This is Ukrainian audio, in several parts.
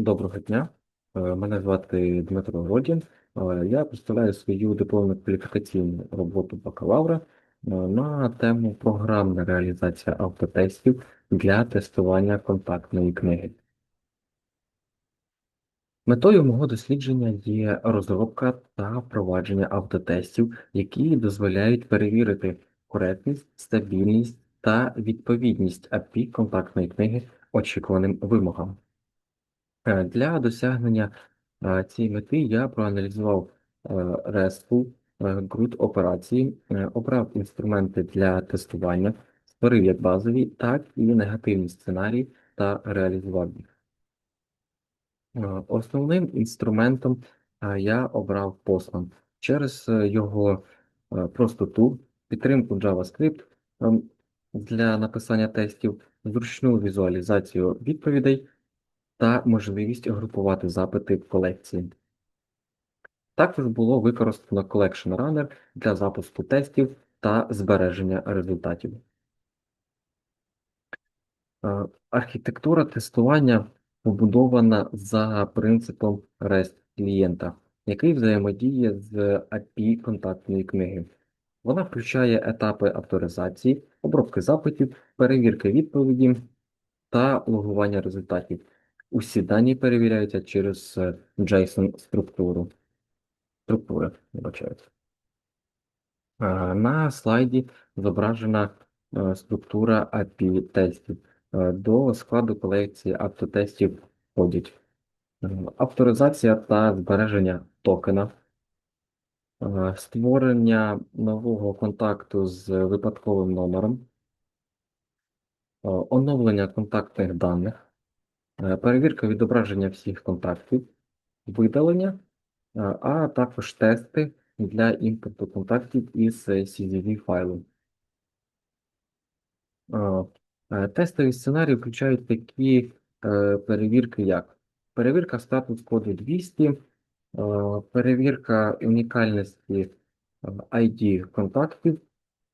Доброго дня. Е, Мене звати Дмитро Родін. Е, Я представляю свою дипломну кваліфікаційну роботу бакалавра е, на тему програмна реалізація автотестів для тестування контактної книги. Метою мого дослідження є розробка та впровадження автотестів, які дозволяють перевірити коректність, стабільність та відповідність API контактної книги очікуваним вимогам. Е, Для досягнення е, цієї мети я проаналізував е, RESTful е, операції, обрав інструменти для тестування, створив як базові, так і негативні сценарії та реалізував їх. Основним інструментом я обрав Postman через його простоту, підтримку JavaScript ем, для написання тестів, зручну візуалізацію відповідей та можливість групувати запити в колекції. Також було використано Collection Runner для запуску тестів та збереження результатів. Е, Архітектура тестування побудована за принципом REST клієнта, який взаємодіє з API контактної книги. Вона включає етапи авторизації, обробки запитів, перевірки відповіді та логування результатів. Усі дані перевіряються через е, JSON-структуру. Структури, вибачаюсь. Е, На слайді зображена е, структура API тестів. До складу колекції автотестів входять авторизація та збереження токена, створення нового контакту з випадковим номером, оновлення контактних даних, перевірка відображення всіх контактів, видалення, е, а також тести для імпорту контактів із е. Е, е, Тестові сценарії включають такі е, перевірки, як перевірка статус коду 200, е, перевірка унікальності е, ID контактів,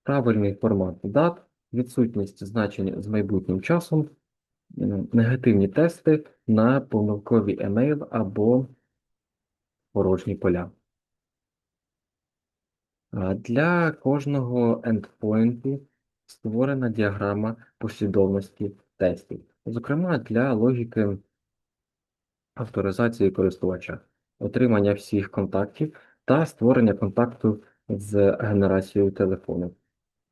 правильний формат дат, відсутність значень з майбутнім часом, негативні тести на помилкові емейл або порожні поля. Для кожного ендпойнту створена діаграма послідовності тестів, зокрема для логіки авторизації користувача, отримання всіх контактів та створення контакту з генерацією телефону.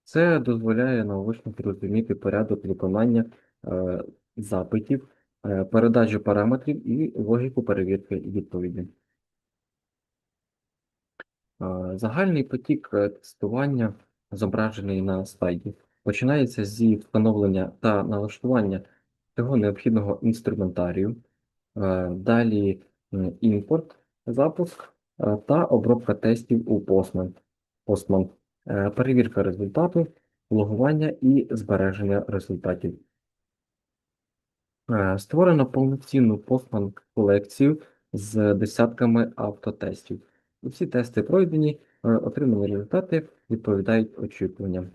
Це дозволяє наочно зрозуміти порядок виконання е, запитів, е, передачу параметрів і логіку перевірки відповіді. Е, Загальний потік е, тестування, зображений на слайді, починається зі встановлення та налаштування цього необхідного інструментарію, далі імпорт, запуск та обробка тестів у Postman, Postman, перевірка результату, логування і збереження результатів. Е, Створено повноцінну Postman колекцію з десятками автотестів. Усі тести пройдені, е, отримані результати відповідають очікуванням.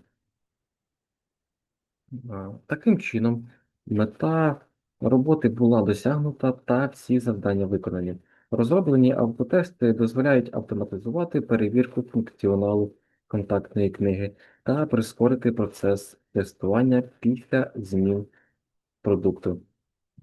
Е, Таким чином, мета роботи була досягнута та всі завдання виконані. Розроблені автотести дозволяють автоматизувати перевірку функціоналу контактної книги та прискорити процес тестування після змін продукту.